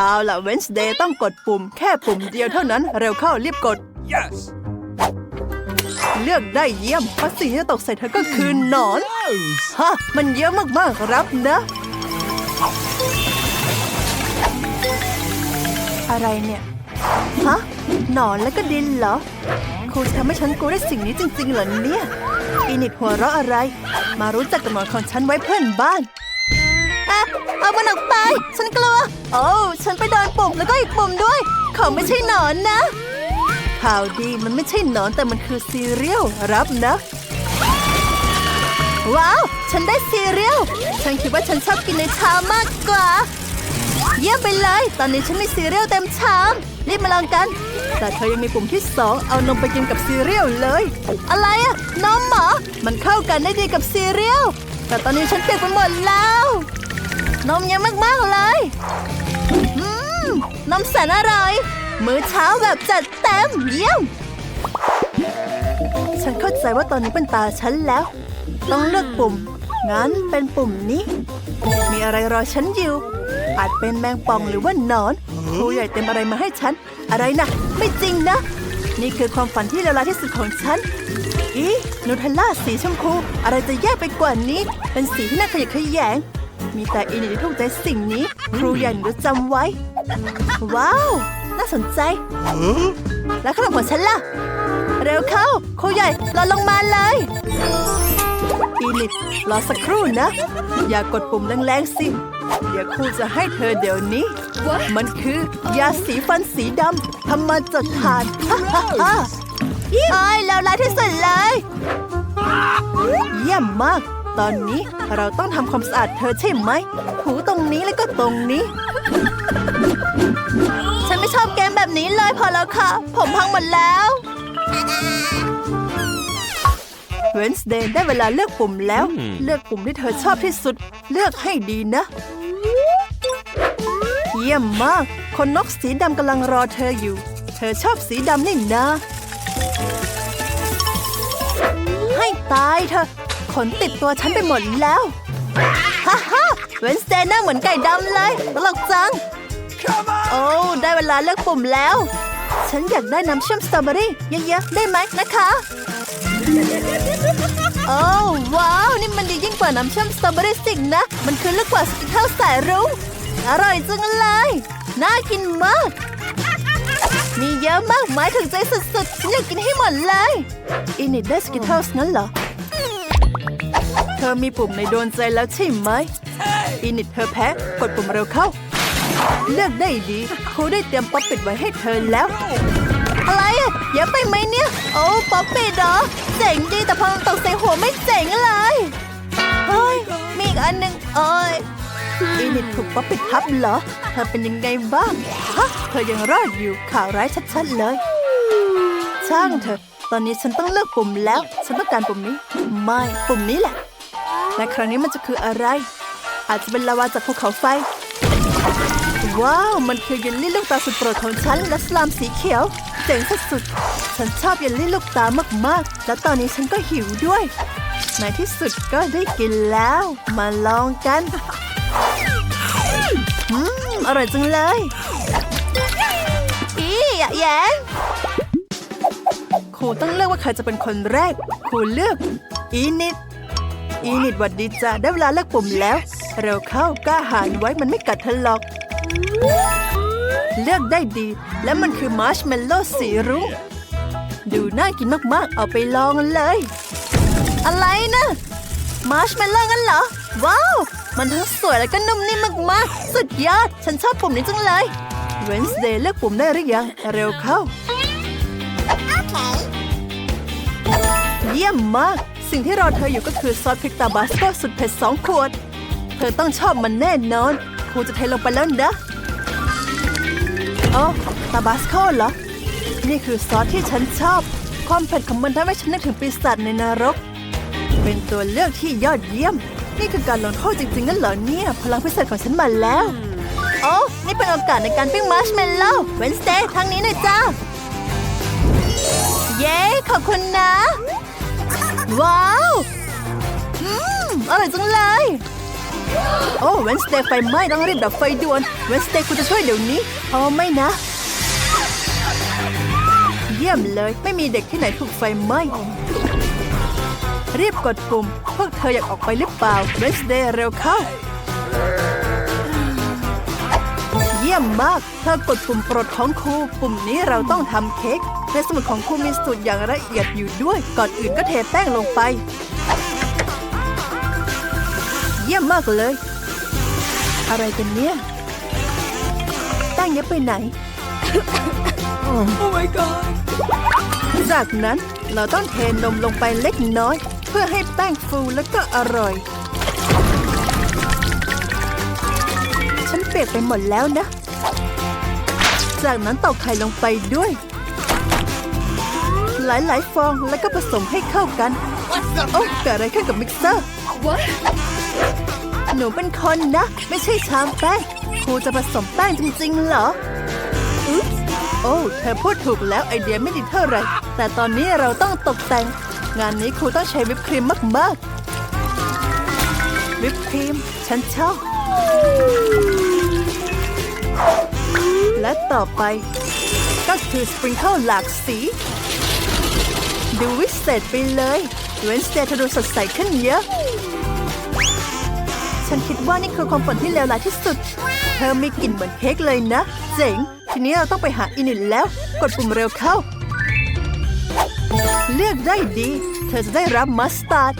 เอาล่ะเวนส์เดย์ต้องกดปุ่ม แค่ปุ่มเดียวเท่านั้นเร็วเข้ารีบกด Yes. เลือกได้เยี่ยมเพราะสิ่งที่จะตกใส่เธอก็คือหนอน ฮะ มันเยอะมากๆครับนะ อะไรเนี่ย ฮะ หนอนแล้วก็ดินเหรอ คุณทำให้ฉันกลัวได้สิ่งนี้จริงๆเหรอเนี่ยอินิดหัวเราะอะไร มารู้จักกับหนอนของฉันไว้เพื่อนบ้าน อะเอามันออกไป ฉันกลัว โอ้ฉันไปโดนปุ่มแล้วก็อีกปุ่มด้วย เขาไม่ใช่หนอนนะ ข่าวดีมันไม่ใช่หนอนแต่มันคือซีเรียลรับนะ ว้าว ฉันได้ซีเรียลฉันคิดว่าฉันชอบกินในชามมากกว่า เยี่ยมไปเลย ตอนนี้ฉันมีซีเรียลเต็มชาม รีบมาลองกัน แต่เธอยังมีปุ่มที่สองเอานมไปกินกับซีเรียลเลย อะไรอะนมเหรอมันเข้ากันได้ดีกับซีเรียลแต่ตอนนี้ฉันเปียกไปหมดแล้ว นมเยอะมากๆเลยอืมนมแสนอร่อย มื้อเช้าแบบจัดเต็มเยี่ยม ฉันเข้าใจว่าตอนนี้เป็นตาฉันแล้ว ต้องเลือกปุ่ม งั้นเป็นปุ่มนี้ มีอะไรรอฉันอยู่ อาจเป็นแมงป่องหรือว่านอนครูใหญ่เต็มอะไรมาให้ฉัน อะไรนะ ไม่จริงนะ นี่คือความฝันที่เลวร้ายที่สุดของฉัน อีนูเทลล่าสีชมพู อะไรจะแย่ไปกว่านี้ เป็นสีที่น่าขยะแขยง มีแต่อินที่ถูกใจสิ่งนี้ ครูใหญ่หนูจะจำไว้ ว้าว น่าสนใจ แล้วขนมของฉันล่ะ เร็วเข้า ครูใหญ่รอลงมาเลยอีนิดรอสักครู่นะ อย่ากดปุ่มแรงๆสิ เดี๋ยวครูจะให้เธอเดี๋ยวนี้ มันคือยาสีฟันสีดำทำมาจากถ่านฮ่าฮ่าฮ่าไอ้ยแล้วร้ายที่สุดเลย เยี่ยมมาก ตอนนี้เราต้องทำความสะอาดเธอใช่ไหมถูตรงนี้แล้วก็ตรงนี้ ฉันไม่ชอบเกมแบบนี้เลยพอแล้วค่ะ ผมพังหมดแล้วเวนส์เดย์ได้เวลาเลือกปุ่มแล้ว เลือกปุ่มที่เธอชอบที่สุด เลือกให้ดีนะ เยี่ยมมาก คนนกสีดำกำลังรอเธออยู่ เธอชอบสีดำนี่นะ ให้ตายเธอะ ขนติดตัวฉันไปหมดแล้วฮ่าฮ่าเวนสเดย์หน้าเหมือนไก่ดำเลยตลกจัง Come on. โอ้ได้เวลาเลือกปุ่มแล้ว ฉันอยากได้น้ำเชื่อมสตรอเบอรี่เยอะๆได้ไหมนะคะโอ้ว้าว นี่มันดียิ่งกว่าน้ำเชื่อมสตรอเบอรี่สิงนะ มันคือลูกกว่าสกิทเทิลสายรุ้งอร่อยจังเลย น่ากินมาก มีเยอะมากหมายถึงใจสุดๆ ฉันอยากกินให้หมดเลยอินิดได้สกิทเทิลงั้นเหรอ เธอมีปุ่มในโดนใจแล้วใช่ไหมอินิดเธอแพ้กดปุ่มเร็วเข้า เลือกได้ดีครูได้เตรียมป๊อปปิดไว้ให้เธอแล้ว อะไรอะเยอะไปไหมเนี่ย โอ้ป๊อปปิดเหรอเจ๋งดีแต่พอมันตกใส่หัวไม่เจ๋งเลยเฮ้ยมีอีกอันหนึ่งเอ้ยอีนิดถูกป๊อปปิดทับเหรอ เธอเป็นยังไงบ้างฮะเธอยังรอดอยู่ข่าวร้ายชัดๆเลย ช่างเถอะตอนนี้ฉันต้องเลือกปุ่มแล้ว ฉันต้องการปุ่มนี้ ไม่ ปุ่มนี้แหละ และครั้งนี้มันจะคืออะไร อาจจะเป็นลาวาจากภูเขาไฟ ว้าว มันคือเยลลี่ลูกตาสุดโปรดของฉัน และสลามสีเขียว เจ๋งสุดๆฉันชอบเยลลี่ลูกตามากๆ แล้วตอนนี้ฉันก็หิวด้วย ในที่สุดก็ได้กินแล้ว มาลองกันอืมอร่อยจังเลยอีอยแย้งครูต้องเลือกว่าใครจะเป็นคนแรก ครูเลือก อีนิด อีนิดหวัดดีจ้าได้เวลาเลือกปุ่มแล้ว เร็วเข้ากล้าหาญไว้มันไม่กัดเธอหรอก เลือกได้ดี และมันคือมาร์ชเมลโล่สีรุ้งดูน่ากินมากๆ เอาไปลองเลย อะไรนะมาร์ชเมลโล่งั้นเหรอ ว้าว มันทั้งสวยและก็นุ่มนิ่มมากๆ สุดยอด ฉันชอบปุ่มนี้จังเลยเวนส์เดย์เลือกปุ่มได้หรือยัง เร็วเข้า เยี่ยมมาก สิ่งที่รอเธออยู่ก็คือซอสพริกตาบาสโกสุดเผ็ดสองขวด เธอต้องชอบมันแน่นอนครูจะเทลงไปแล้วนะโอ้ตาบาสโกเหรอ นี่คือซอสที่ฉันชอบ ความเผ็ดของมันทำให้ฉันนึกถึงปีศาจในนรก เป็นตัวเลือกที่ยอดเยี่ยม นี่คือการลงโทษจริงๆงั้นเหรอเนี่ย พลังพิเศษของฉันมาแล้ว โอ้นี่เป็นโอกาสในการปิ้งมาร์ชเมลโล่เวนสเดย์ทางนี้หน่อยจ้า เย้ ขอบคุณนะ ว้าวอร่อยจังเลย โอ้เวนสเตย์ไฟไหม้ต้องรีบดับไฟด่วนเวนสเตย์คุณจะช่วยเดี๋ยวนี้อ๋อไม่นะ เยี่ยมเลยไม่มีเด็กที่ไหนถูกไฟไหม้รีบกดปุ่ม พวกเธออยากออกไปหรือเปล่าเวนสเดย์เร็วเข้า เยี่ยมมาก เธอกดปุ่มโปรดของครู ปุ่มนี้เราต้องทำเค้ก ในสมุดของครูมีสูตรอย่างละเอียดอยู่ด้วย ก่อนอื่นก็เทแป้งลงไป เยี่ยมมากเลย อะไรกันเนี่ยแป้งเย็บไปไหน Oh my god. จากนั้นเราต้องเทนมลงไปเล็กน้อย เพื่อให้แป้งฟูแล้วก็อร่อย ฉันเปียกไปหมดแล้วนะ จากนั้นตอกไข่ลงไปด้วย หลายๆ ฟองแล้วก็ผสมให้เข้ากันโอ้เกิดอะไรขึ้นกับมิกเซอร์ What? หนูเป็นคนนะ ไม่ใช่ชามแป้งครูจะผสมแป้งจริงๆเหรออุ๊ยโอ้เธอพูดถูกแล้วไอเดียไม่ดีเท่าไหร่ แต่ตอนนี้เราต้องตกแต่ง งานนี้ครูต้องใช้วิปครีมมากๆวิปครีม ฉันชอบ และต่อไปก็คือสปริงเกิลหลากสี ดูวิเศษไปเลยเวนสเตย์เธอดูสดใสขึ้นเยอะ ฉันคิดว่านี่คือความฝันที่เลวร้ายที่สุด เธอมีกลิ่นเหมือนเค้กเลยนะ เจ๋ง ทีนี้เราต้องไปหาอินิตแล้ว กดปุ่มเร็วเข้า เลือกได้ดี เธอจะได้รับมัสตาร์ด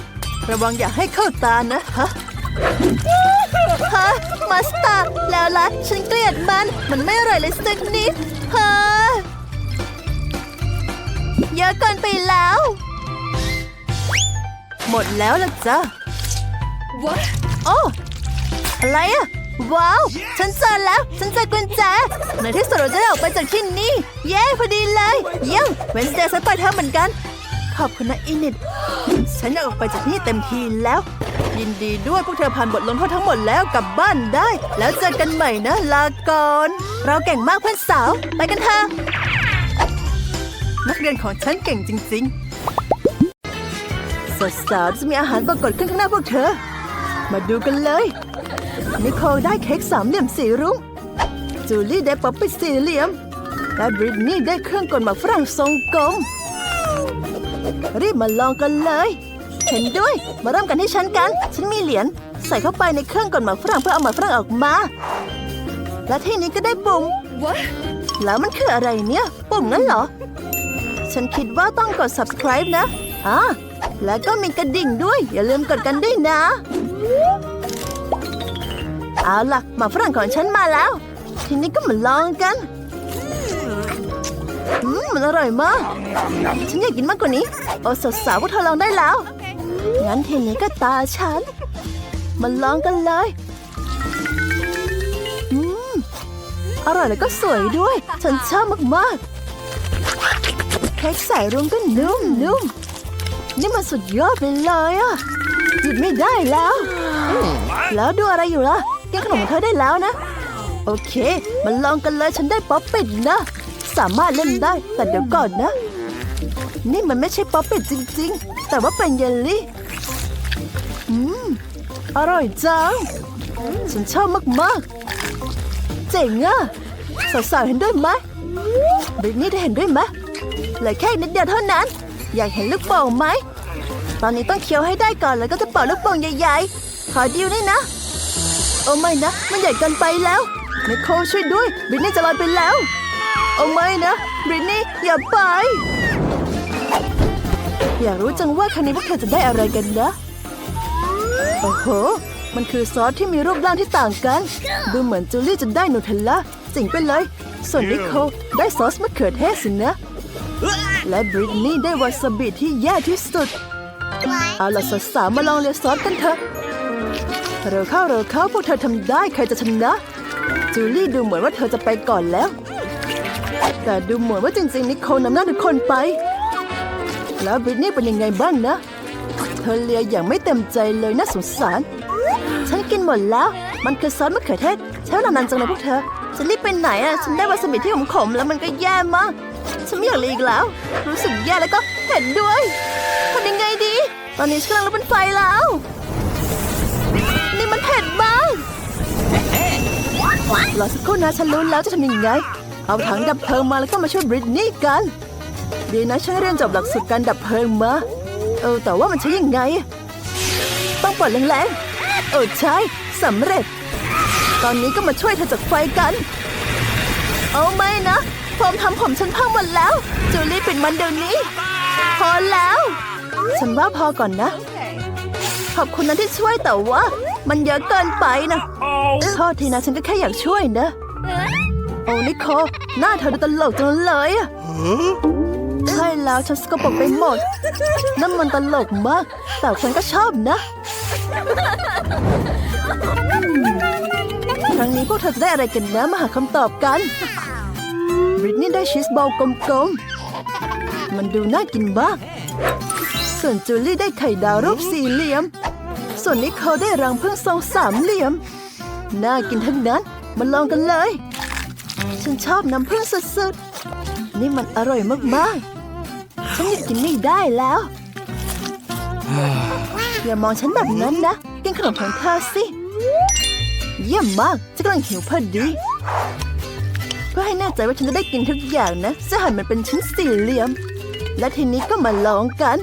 ระวังอย่าให้เข้าตานะฮะฮะมัสตาร์ดแล้วละฉันเกลียดมัน มันไม่อร่อยเลยสักนิดฮะ เยอะเกินไปแล้ว หมดแล้วล่ะจ้ะ What? โอ้อะไรอะว้าว ฉันเจอแล้ว ฉันเจอกุญแจในที่สุดเราจะได้ออกไปจากที่นี่ เย้พอดีเลย เยี่ยมเวนสเดย์ฉันไปเธอเหมือนกัน ขอบคุณนะอินิดฉันอยากออกไปจากที่นี่เต็มทีแล้ว ยินดีด้วยพวกเธอผ่านบทลงโทษทั้งหมดแล้วกลับบ้านได้ แล้วเจอกันใหม่นะลาก่อนเราเก่งมากเพื่อนสาว ไปกันเถอะ นักเรียนของฉันเก่งจริงๆ สาวๆจะมีอาหารปรากฏขึ้นข้างหน้าพวกเธอ มาดูกันเลย นิโคลได้เค้กสามเหลี่ยมสีรุ้ง จูลี่ได้ป๊อปปี้สี่เหลี่ยม และบริตนี่ได้เครื่องกลหมากฝรั่งทรงกลม รีบมาลองกันเลย เห็นด้วย มาเริ่มกันที่ฉันกัน ฉันมีเหรียญใส่เข้าไปในเครื่องกลหมากฝรั่งเพื่อเอาหมากฝรั่งออกมา และที่นี้ก็ได้ปุ่ม What? แล้วมันคืออะไรเนี่ย ปุ่มนั้นเหรอ ฉันคิดว่าต้องกด subscribe นะอ่าแล้วก็มีกระดิ่งด้วย อย่าลืมกดกันด้วยนะ เอาล่ะหมาฝรั่งของฉันมาแล้ว ทีนี้ก็มาลองกันอืมมันอร่อยมาก ฉันอยากกินมากกว่านี้ โอ้สาวๆพวกเธอลองได้แล้ว งั้นทีนี้ก็ตาฉัน มาลองกันเลยอืมอร่อยแล้วก็สวยด้วย ฉันชอบมากๆ เค้กใส่รุ้งก็นุ่มนุ่มนี่มันสุดยอดไปเลยอะหยุดไม่ได้แล้ว แล้วดูอะไรอยู่ล่ะกินขนมของเธอได้แล้วนะ โอเคมันลองกันเลยฉันได้ป๊อปปิดนะ สามารถเล่นได้แต่เดี๋ยวก่อนนะ นี่มันไม่ใช่ป๊อปปิดจริง ๆ แต่ว่าเป็นเยลลี่อืมอร่อยจัง ฉันชอบมากๆ เจ๋งอะสาวๆเห็นด้วยไหมบริตนี่ได้เห็นด้วยไหม เหลือแค่นิดเดียวเท่านั้น อยากเห็นลูกโป่งไหม ตอนนี้ต้องเคี้ยวให้ได้ก่อนแล้วก็จะเป่าลูกโป่งใหญ่ๆ ขอดิวนี่นะ โอ้ไม่นะ มันใหญ่เกินไปแล้วนิโคลช่วยด้วยบริตนี่จะลอยไปแล้ว โอ้ไม่นะบริตนี่อย่าไป อยากรู้จังว่าครั้งนี้พวกเธอจะได้อะไรกันนะ โอ้โห มันคือซอสที่มีรูปร่างที่ต่างกัน ดูเหมือนจูลี่จะได้นูเทลล่าจริงไปเลย ส่วนนิโคลได้ซอสมะเขือเทศสินะ และบริตนี่ได้วาซาบิที่แย่ที่สุด เอาล่ะสาวๆมาลองเลียซอสกันเถอะเร็วเข้าเร็วเข้าพวกเธอทำได้ใครจะชนะ จูลี่ดูเหมือนว่าเธอจะไปก่อนแล้ว แต่ดูเหมือนว่าจริงๆนิโคลนำหน้าทุกคนไป แล้วบริตนี่เป็นยังไงบ้างนะ เธอเลียอย่างไม่เต็มใจเลยน่าสงสาร ฉันกินหมดแล้ว มันคือซอสมะเขือเทศใช้เวลานานจังเลยพวกเธอจะรีบไปไหนอะ ฉันได้วาซาบิที่ขมๆแล้วมันก็แย่มาก ฉันไม่อยากเลียอีกแล้ว รู้สึกแย่แล้วก็เผ็ดด้วยทำยังไงดี ตอนนี้ฉันกำลังลุกเป็นไฟแล้ว นี่มันเผ็ดมากรอสักครู่นะฉันรู้แล้วจะทำยังไง เอาถังดับเพลิงมาแล้วก็มาช่วยบริตนี่กัน ดีนะฉันเรียนจบหลักสูตรการดับเพลิงมา เออแต่ว่ามันใช้ยังไง ต้องเปิดแรงๆ เออใช่สำเร็จ ตอนนี้ก็มาช่วยเธอจากไฟกัน เอาไม่นะ ผมทำผมฉันพังหมดแล้ว จูลี่ปิดมันเดี๋ยวนี้ พอแล้ว ฉันว่าพอก่อนนะ ขอบคุณนะที่ช่วยแต่ว่า มันเยอะเกินไปนะโทษทีนะฉันก็แค่อยากช่วยนะ โอ้นิโคลหน้าเธอดูตลกจังเลยอะใช่แล้วฉันสกปรกไปหมดนั่นมันตลกมาก แต่ฉันก็ชอบนะครั้งนี้พวกเธอจะได้อะไรกันนะมาหาคำตอบกันบ ริตนี่ได้ชีสบอลกลมๆ มันดูน่ากินมาก ส่วนจูลี่ได้ไข่ดาวรูปสี่เหลี่ยม ส่วนนิโคลได้รังผึ้งทรงสามเหลี่ยม น่ากินทั้งนั้น มาลองกันเลย ฉันชอบน้ำผึ้งสุดๆ นี่มันอร่อยมากๆ ฉันหยุดกินไม่ได้แล้ว อย่ามองฉันแบบนั้นนะ กินขนมของเธอสิ เยี่ยมมากฉันกำลังหิวพอดี พื่อให้แน่ใจว่าฉันจะได้กินทุกอย่างนะจะหั่นมันเป็นชิ้นสี่เหลี่ยม และทีนี้ก็มาลองกัน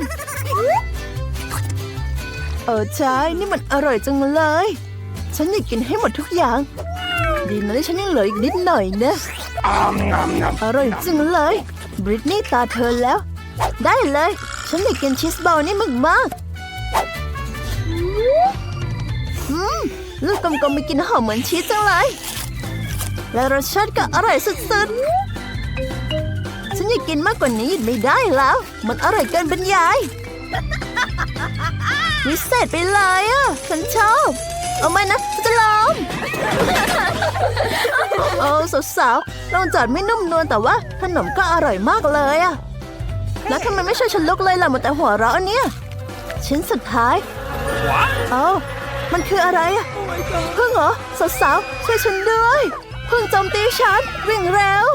เออใช่นี่มันอร่อยจังเลย ฉันอยากกินให้หมดทุกอย่าง ดีนะที่ฉันยังเหลืออีกนิดหน่อยนะอร่อยจังเลย บริตนี่ตาเธอแล้ว ได้เลย ฉันอยากกินชีสบอลนี่มากมากอืมลูกกลมๆมีกลินหอมเหมือนชีสจังเลย และรสชาติก็อร่อยสุดๆ ฉันอยากกินมากกว่านี้ไม่ได้แล้ว มันอร่อยเกินบรรยายวิเศษไปเลยอะ ฉันชอบเอามานะฉันจะลองโอ้สาวๆลองจัดไม่นุ่มนวลแต่ว่าขนมก็อร่อยมากเลยอะแล้วทำไมไม่ช่วยฉันลุกเลยล่ะหมดแต่หัวเราะเนี่ย ชิ้นสุดท้ายเอ้ามันคืออะไรอะพึ่งเหรอสาวๆช่วยฉันด้วย พึ่งโจมตีฉันวิ่งเร็ว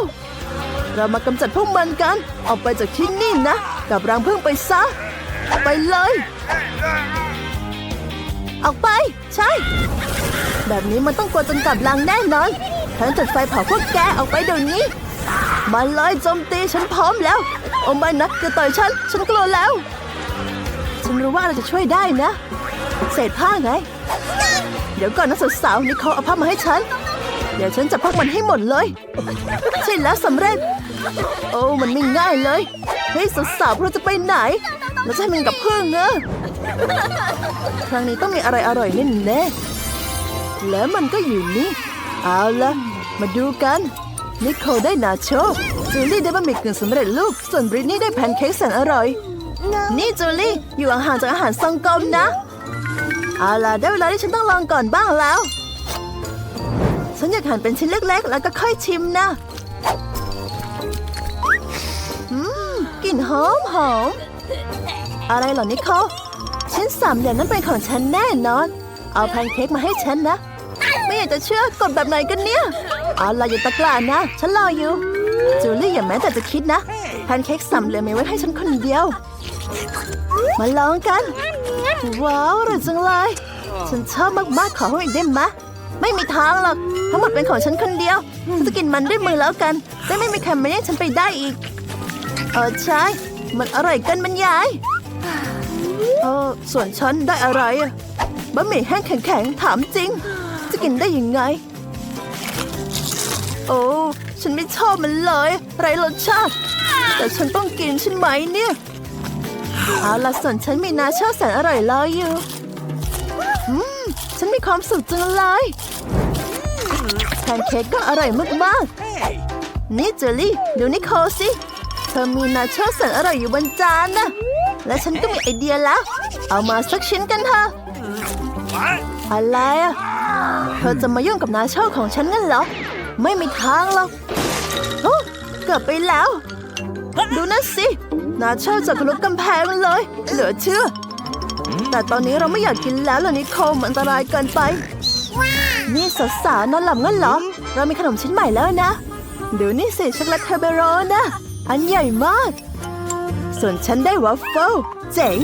เรามากำจัดพวกมันกัน ออกไปจากที่นี่นะ กับรังพึ่งไปซะ ไปเลย ออกไป ใช่ แบบนี้มันต้องกลัวจนกลับลังแน่นอนฉันจุดไฟเผาพวกแกออกไปเดี๋ยวนี้ มาเลยโจมตีฉันพร้อมแล้ว โอ้ไม่นะจะต่อยฉัน ฉันกลัวแล้ว ฉันรู้ว่าเราจะช่วยได้นะ เศษผ้าไง เดี๋ยวก่อนนะสาวๆนี่เขาเอาผ้ามาให้ฉัน เดี๋ยวฉันจะพักมันให้หมดเลย ใช่แล้วสำเร็จ โอ้มันไม่ง่ายเลยเฮ้ยสาวๆเราจะไปไหนเราจะให้มันกับเพื่อนเนอะครั้งนี้ต้องมีอะไรอร่อยแน่ๆแล้วมันก็อยู่นี่ เอาละมาดูกัน นิโคลได้นาโชจูลี่ได้บะหมี่กึ่งสำเร็จรูปส่วนบริตนี่ได้แพนเค้กแสนอร่อย นี่จูลี่อยู่ห่างจากอาหารทรงกลมนะ เอาล่ะได้เวลาที่ฉันต้องลองก่อนบ้างแล้ว ฉันอยากหั่นเป็นชิ้นเล็กๆ แล้วก็ค่อยชิมนะอืมกลิ่นหอมหอม อะไรเหรอนิโคลชิ้นสามเหลี่ยมนั้นเป็นของฉันแน่นอน เอาแพนเค้กมาให้ฉันนะ ไม่อยากจะเชื่อกดแบบไหนกันเนี่ยเอาล่ะอย่าตะกร้านะ ฉันรออยู่จูลี่อย่าแม้แต่จะคิดนะแพนเค้กสามเหลี่ยมมีไว้ให้ฉันคนเดียว มาลองกัน ว้าวอร่อยจังเลย ฉันชอบมากๆขอให้อีกได้ไหม ไม่มีทางหรอก ทั้งหมดเป็นของฉันคนเดียว ฉันจะกินมันด้วยมือแล้วกันจะไม่มีใครมาแย่งฉันไปได้อีก เออใช่ มันอร่อยเกินบรรยายเออส่วนฉันได้อะไรอะบะหมี่แห้งแข็งๆถามจริง จะกินได้ยังไง โอ้ฉันไม่ชอบมันเลย ไรรสชาติ แต่ฉันต้องกินใช่ไหมเนี่ยเอาละส่วนฉันมีนาชาแสนอร่อยรออยู่ อืม ฉันมีความสุขจังเลย นเค้กก็อร่อยมากๆ นี่เจอรี่ดูนิโคลสิ เธอมีนาโชแสนอร่อยอยู่บนจานนะ และฉันก็มีไอเดียแล้ว เอามาสักชิ้นกันเถอะ อะไรอะเธอจะมายุ่งกับนาโชของฉันงั้นเหรอ ไม่มีทางหรอกโอ้เกือบไปแล้ว ดูนั่นสิ นาโชจะทะลุกำแพงเลย เหลือเชื่อ แต่ตอนนี้เราไม่อยากกินแล้วล่ะนิโคลมันอันตรายเกินไป นี่สาวๆนอนหลับงั้นเหรอ เรามีขนมชิ้นใหม่แล้วนะ เดี๋ยวนี่สิช็อกโกแลตเทอร์เบโรนะ อันใหญ่มาก ส่วนฉันได้วัฟเฟิลเจ๋ง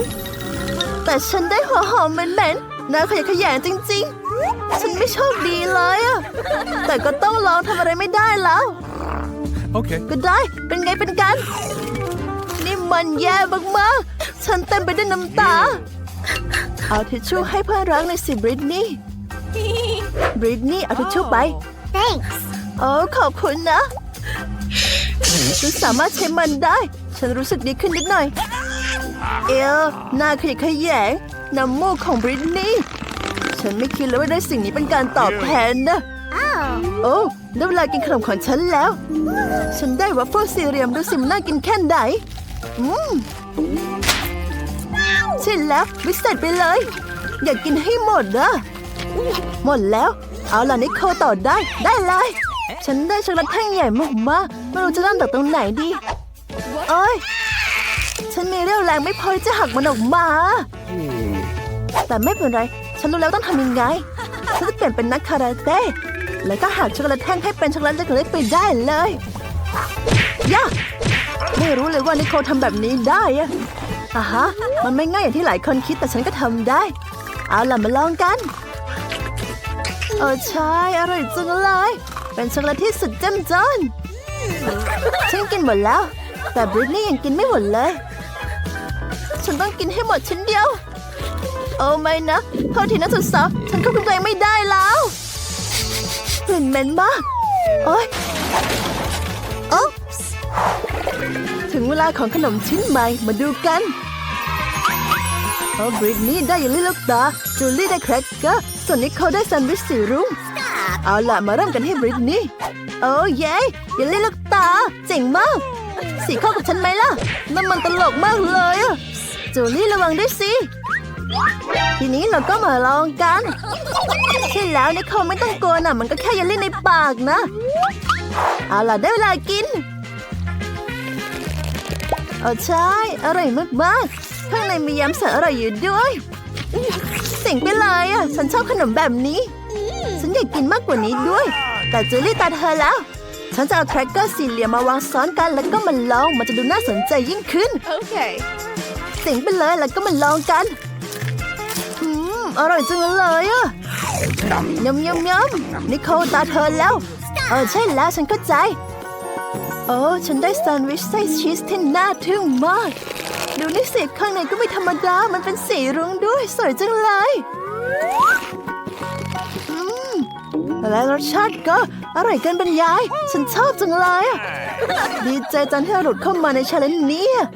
แต่ฉันได้หัวหอมเหม็นๆน่าขยะแขยงจริงฉันไม่โชคดีเลยอะแต่ก็ต้องลองทำอะไรไม่ได้แล้ว Okay. ก็ได้ เป็นไงเป็นกัน นี่มันแย่มากๆ ฉันเต็มไปด้วยน้ำตา เอาทิชชู่ให้เพื่อนรักในอยสิบริตนี่ บริตนี่เอาทิชชู่ไป Thanks. โอ้ขอบคุณนะฉันสามารถใช้มันได้ ฉันรู้สึกดีขึ้นนิดหน่อย เอลหน้าขยะแขยงน้ำมูกของบริตนี่ ฉันไม่คิดเลยว่าได้สิ่งนี้เป็นการตอบแทนนะ Oh. โอ้ได้เวลากินขนมของฉันแล้ว ฉันได้วัฟเฟิลสี่เหลี่ยมดูสิมันน่ากินแค่ไหนอืมใช่แล้ววิเศษไปเลย อยากกินให้หมดนะ หมดแล้ว เอาล่ะนิโคต่อได้ ได้เลย ฉันได้ช็อกโกแลตแท่งใหญ่มากๆไม่รู้จะเริ่มจากตรงไหนดีโอ้ยฉันมีเรี่ยวแรงไม่พอที่จะหักมันออกมา แต่ไม่เป็นไร ฉันรู้แล้วต้องทำยังไง ฉันจะเปลี่ยนเป็นนักคาราเต้ แล้วก็หักช็อกโกแลตแท่งให้เป็นช็อกโกแลตเล็กๆไปได้เลยย่าไม่รู้เลยว่านิโคลทำแบบนี้ได้อะอะฮะ มันไม่ง่ายอย่างที่หลายคนคิดแต่ฉันก็ทำได้ เอาล่ะมาลองกัน เออใช่ อร่อยจังเลย เป็นช็อกโกแลตที่สุดเจ้มจนฉันกินหมดแล้ว แต่บริตนี่ยังกินไม่หมดเลย ฉันต้องกินให้หมดชิ้นเดียว โอ้ไม่นะโทษทีนะสุดสาวฉันควบคุมตัวเองไม่ได้แล้วกลิ่นเหม็นมากโอ๊ยโอ๊ะถึงเวลาของขนมชิ้นใหม่มาดูกัน โอ้บริตนี่ได้เยลลี่ลูกตา จูลี่ได้แครกเกอร์ ส่วนนิโคลได้แซนด์วิชสีรุ้งเอาล่ะมาเริ่มกันให้บริตนี่ โอ้เย้เยลลี่ลูกตา เจ๋งมาก สีเข้ากับฉันไหมล่ะนั่นมันตลกมากเลยอะจูลี่ระวังด้วยสิ ทีนี้เราก็มาลองกันใช่แล้วนิโคลไม่ต้องกลัวนะมันก็แค่เยลลี่ในปากนะ เอาล่ะได้เวลากินเออใช่ อร่อยมากๆ ข้างในมียำแสนอร่อยอยู่ด้วยเสิ่งไปเลยอะ ฉันชอบขนมแบบนี้ ฉันอยากกินมากกว่านี้ด้วย แต่จูลี่ตาเธอแล้ว ฉันจะเอาแครกเกอร์สี่เหลี่ยมมาวางซ้อนกันแล้วก็มาลอง มันจะดูน่าสนใจยิ่งขึ้น Okay. เสียงไปเลยแล้วก็มาลองกันอืมอร่อยจังเลยอะยำยำยำนิโคลตาเธอแล้ว เออใช่แล้วฉันเข้าใจ โอ้ฉันได้แซนด์วิชไส้ชีสที่น่าทึ่งมาก ดูนี่สิข้างในก็ไม่ธรรมดา มันเป็นสีรุ้งด้วย สวยจังเลยอืมและรสชาติก็อร่อยเกินบรรยาย ฉันชอบจังเลยอะดีใจจังที่เราหลุดเข้ามาในชาเลนจ์นี้อะ